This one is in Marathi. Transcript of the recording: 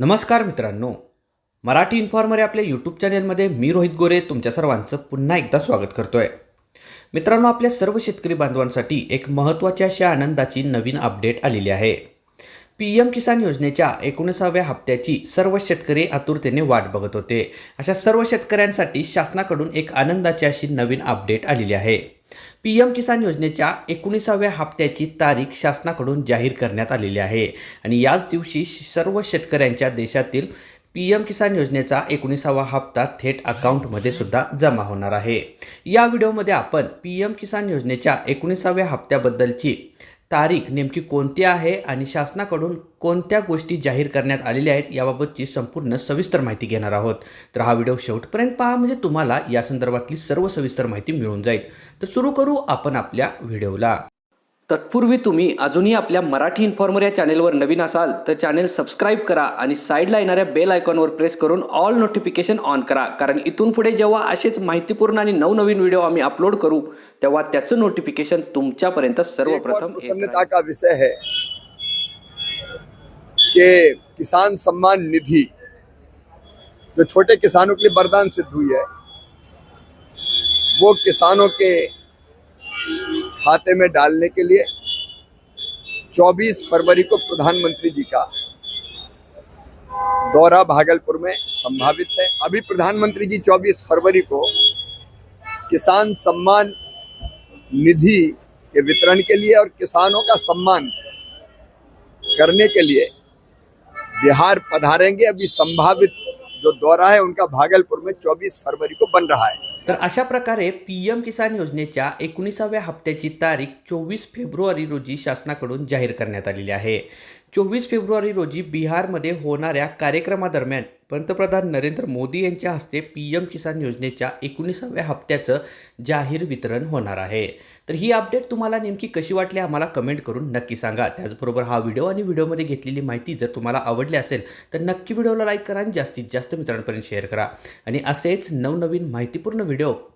नमस्कार मित्रांनो. मराठी इन्फॉर्मर या आपल्या यूट्यूब चॅनेलमध्ये मी रोहित गोरे तुमच्या सर्वांचं पुन्हा एकदा स्वागत करतोय. मित्रांनो आपल्या सर्व शेतकरी बांधवांसाठी एक महत्त्वाची अशी आनंदाची नवीन अपडेट आलेली आहे. पी एम किसान योजनेच्या एकोणीसाव्या हप्त्याची सर्व शेतकरी आतुरतेने वाट बघत होते. अशा सर्व शेतकऱ्यांसाठी शासनाकडून एक आनंदाची अशी नवीन अपडेट आलेली आहे. पी एम किसान योजनेच्या एकोणीसाव्या हप्त्याची तारीख शासनाकडून जाहीर करण्यात आलेली आहे. आणि याच दिवशी सर्व शेतकऱ्यांच्या देशातील पी एम किसान योजनेचा एकोणीसावा हप्ता थेट अकाउंटमध्ये सुद्धा जमा होणार आहे. या व्हिडिओमध्ये आपण पी एम किसान योजनेच्या एकोणीसाव्या हप्त्याबद्दलची तारीख नेमकी कोणती आहे आणि शासनाकडून कोणत्या गोष्टी जाहीर करण्यात आलेल्या आहेत याबाबतची संपूर्ण सविस्तर माहिती घेणार आहोत. तर हा व्हिडिओ शेवटपर्यंत पहा म्हणजे तुम्हाला या संदर्भातली सर्व सविस्तर माहिती मिळून जाईल. तर सुरू करू आपण आपल्या व्हिडिओला. तत्पूर्वी तुम्ही अजूनही आपल्या मराठी इन्फॉर्मर या चॅनेलवर नवीन असाल तर चॅनेल सबस्क्राईब करा आणि साईडला येणाऱ्या बेल आयकॉनवर प्रेस करून ऑल नोटिफिकेशन ऑन करा कारण इथून पुढे जेव्हा असेच माहितीपूर्ण आणि नवनवीन व्हिडिओ आम्ही अपलोड करू तेव्हा त्याचं नोटिफिकेशन तुमच्यापर्यंत सर्वप्रथम. का विषय है कि किसान सम्मान निधि जो छोटे किसानों के लिए वरदान सिद्ध हुई है वो किसानों के खाते में डालने के लिए 24 फरवरी को प्रधानमंत्री जी का दौरा भागलपुर में संभावित है। अभी प्रधानमंत्री जी 24 फरवरी को किसान सम्मान निधि के वितरण के लिए और किसानों का सम्मान करने के लिए बिहार पधारेंगे। अभी संभावित जो दौरा है, उनका भागलपुर में 24 फरवरी को बन रहा है। तर अशा प्रकारे पी एम किसान योजनेच्या एकोणीसाव्या हप्त्याची तारीख चोवीस फेब्रुवारी रोजी शासनाकडून जाहीर करण्यात आलेली आहे. चोवीस फेब्रुवारी रोजी बिहारमध्ये होणाऱ्या कार्यक्रमादरम्यान पंतप्रधान नरेंद्र मोदी यांच्या हस्ते पी एम किसान योजनेच्या एकोणीसाव्या हप्त्याचं जाहीर वितरण होणार आहे. तर ही अपडेट तुम्हाला नेमकी कशी वाटली आम्हाला कमेंट करून नक्की सांगा. त्याचबरोबर हा व्हिडिओ आणि व्हिडिओमध्ये घेतलेली माहिती जर तुम्हाला आवडली असेल तर नक्की व्हिडिओला लाईक करा आणि जास्तीत जास्त मित्रांपर्यंत शेअर करा. आणि असेच नवनवीन माहितीपूर्ण व्हिडिओ